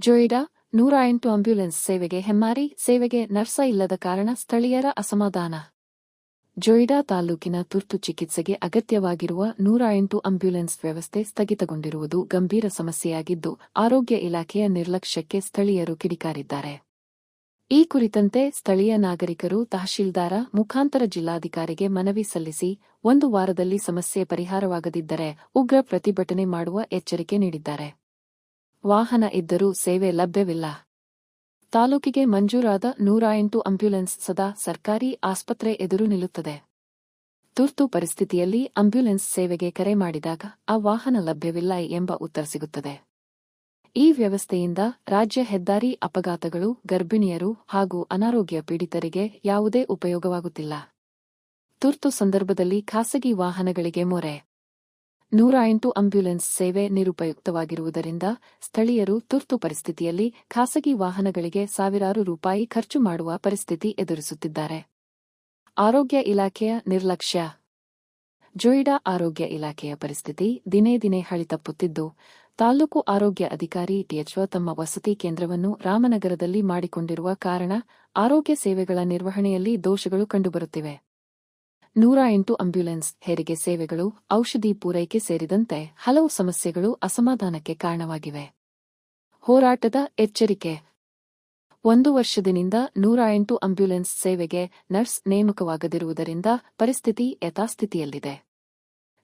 ಜೊಯಿಡಾ ನೂರ ಎಂಟು ಆಂಬ್ಯುಲೆನ್ಸ್ ಸೇವೆಗೆ ಹೆಮ್ಮಾರಿ, ಸೇವೆಗೆ ನರ್ಸ ಇಲ್ಲದ ಕಾರಣ ಸ್ಥಳೀಯರ ಅಸಮಾಧಾನ. ಜೊಯಿಡಾ ತಾಲೂಕಿನ ತುರ್ತು ಚಿಕಿತ್ಸೆಗೆ ಅಗತ್ಯವಾಗಿರುವ ನೂರ ಎಂಟು ಆಂಬ್ಯುಲೆನ್ಸ್ ವ್ಯವಸ್ಥೆ ಸ್ಥಗಿತಗೊಂಡಿರುವುದು ಗಂಭೀರ ಸಮಸ್ಯೆಯಾಗಿದ್ದು, ಆರೋಗ್ಯ ಇಲಾಖೆಯ ನಿರ್ಲಕ್ಷ್ಯಕ್ಕೆ ಸ್ಥಳೀಯರು ಕಿಡಿಕಾರಿದ್ದಾರೆ. ಈ ಕುರಿತಂತೆ ಸ್ಥಳೀಯ ನಾಗರಿಕರು ತಹಶೀಲ್ದಾರ, ಮುಖಾಂತರ ಜಿಲ್ಲಾಧಿಕಾರಿಗೆ ಮನವಿ ಸಲ್ಲಿಸಿ, ಒಂದು ವಾರದಲ್ಲಿ ಸಮಸ್ಯೆ ಪರಿಹಾರವಾಗದಿದ್ದರೆ ಉಗ್ರ ಪ್ರತಿಭಟನೆ ಮಾಡುವ ಎಚ್ಚರಿಕೆ ನೀಡಿದ್ದಾರೆ. ವಾಹನ ಇದ್ದರೂ ಸೇವೆ ಲಭ್ಯವಿಲ್ಲ. ತಾಲೂಕಿಗೆ ಮಂಜೂರಾದ ನೂರ ಎಂಟು ಆಂಬ್ಯುಲೆನ್ಸ್ ಸದಾ ಸರ್ಕಾರಿ ಆಸ್ಪತ್ರೆ ಎದುರು ನಿಲ್ಲುತ್ತದೆ. ತುರ್ತು ಪರಿಸ್ಥಿತಿಯಲ್ಲಿ ಆಂಬ್ಯುಲೆನ್ಸ್ ಸೇವೆಗೆ ಕರೆ ಮಾಡಿದಾಗ ಆ ವಾಹನ ಲಭ್ಯವಿಲ್ಲ ಎಂಬ ಉತ್ತರ ಸಿಗುತ್ತದೆ. ಈ ವ್ಯವಸ್ಥೆಯಿಂದ ರಾಜ್ಯ ಹೆದ್ದಾರಿ ಅಪಘಾತಗಳು, ಗರ್ಭಿಣಿಯರು ಹಾಗೂ ಅನಾರೋಗ್ಯ ಪೀಡಿತರಿಗೆ ಯಾವುದೇ ಉಪಯೋಗವಾಗುತ್ತಿಲ್ಲ. ತುರ್ತು ಸಂದರ್ಭದಲ್ಲಿ ಖಾಸಗಿ ವಾಹನಗಳಿಗೆ ಮೊರೆ. ನೂರ ಎಂಟು ಆಂಬ್ಯುಲೆನ್ಸ್ ಸೇವೆ ನಿರುಪಯುಕ್ತವಾಗಿರುವುದರಿಂದ ಸ್ಥಳೀಯರು ತುರ್ತು ಪರಿಸ್ಥಿತಿಯಲ್ಲಿ ಖಾಸಗಿ ವಾಹನಗಳಿಗೆ ಸಾವಿರಾರು ರೂಪಾಯಿ ಖರ್ಚು ಮಾಡುವ ಪರಿಸ್ಥಿತಿ ಎದುರಿಸುತ್ತಿದ್ದಾರೆ. ಆರೋಗ್ಯ ಇಲಾಖೆಯ ನಿರ್ಲಕ್ಷ್ಯ. ಜೊಯಿಡಾ ಆರೋಗ್ಯ ಇಲಾಖೆಯ ಪರಿಸ್ಥಿತಿ ದಿನೇ ದಿನೇ ಹಳಿತಪ್ಪುತ್ತಿದ್ದು, ತಾಲೂಕು ಆರೋಗ್ಯ ಅಧಿಕಾರಿ ಟಿಎಚ್ಒ ತಮ್ಮ ವಸತಿ ಕೇಂದ್ರವನ್ನು ರಾಮನಗರದಲ್ಲಿ ಮಾಡಿಕೊಂಡಿರುವ ಕಾರಣ ಆರೋಗ್ಯ ಸೇವೆಗಳ ನಿರ್ವಹಣೆಯಲ್ಲಿ ದೋಷಗಳು ಕಂಡುಬರುತ್ತಿವೆ. ನೂರ ಎಂಟು ಆಂಬ್ಯುಲೆನ್ಸ್ ಹೆರಿಗೆ ಸೇವೆಗಳು, ಔಷಧಿ ಪೂರೈಕೆ ಸೇರಿದಂತೆ ಹಲವು ಸಮಸ್ಯೆಗಳು ಅಸಮಾಧಾನಕ್ಕೆ ಕಾರಣವಾಗಿವೆ. ಹೋರಾಟದ ಎಚ್ಚರಿಕೆ. ಒಂದು ವರ್ಷದಿನಿಂದ ನೂರ ಎಂಟು ಆಂಬ್ಯುಲೆನ್ಸ್ ಸೇವೆಗೆ ನರ್ಸ್ ನೇಮಕವಾಗದಿರುವುದರಿಂದ ಪರಿಸ್ಥಿತಿ ಯಥಾಸ್ಥಿತಿಯಲ್ಲಿದೆ.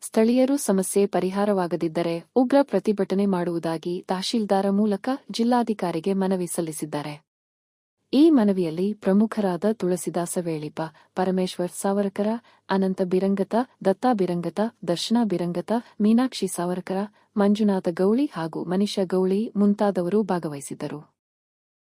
ಸ್ಥಳೀಯರು ಸಮಸ್ಯೆ ಪರಿಹಾರವಾಗದಿದ್ದರೆ ಉಗ್ರ ಪ್ರತಿಭಟನೆ ಮಾಡುವುದಾಗಿ ತಹಶೀಲ್ದಾರ ಮೂಲಕ ಜಿಲ್ಲಾಧಿಕಾರಿಗೆ ಮನವಿ ಸಲ್ಲಿಸಿದ್ದಾರೆ. ಈ ಮನವಿಯಲ್ಲಿ ಪ್ರಮುಖರಾದ ತುಳಸಿದಾಸ ವೇಳಿಪ ಪರಮೇಶ್ವರ್ ಸಾವರಕರ, ಅನಂತ ಬಿರಂಗತ, ದತ್ತಾ ಬಿರಂಗತ, ದರ್ಶನ ಬಿರಂಗತ, ಮೀನಾಕ್ಷಿ ಸಾವರಕರ, ಮಂಜುನಾಥ ಗೌಳಿ ಹಾಗೂ ಮನೀಷಾ ಗೌಳಿ ಮುಂತಾದವರು ಭಾಗವಹಿಸಿದ್ದರು.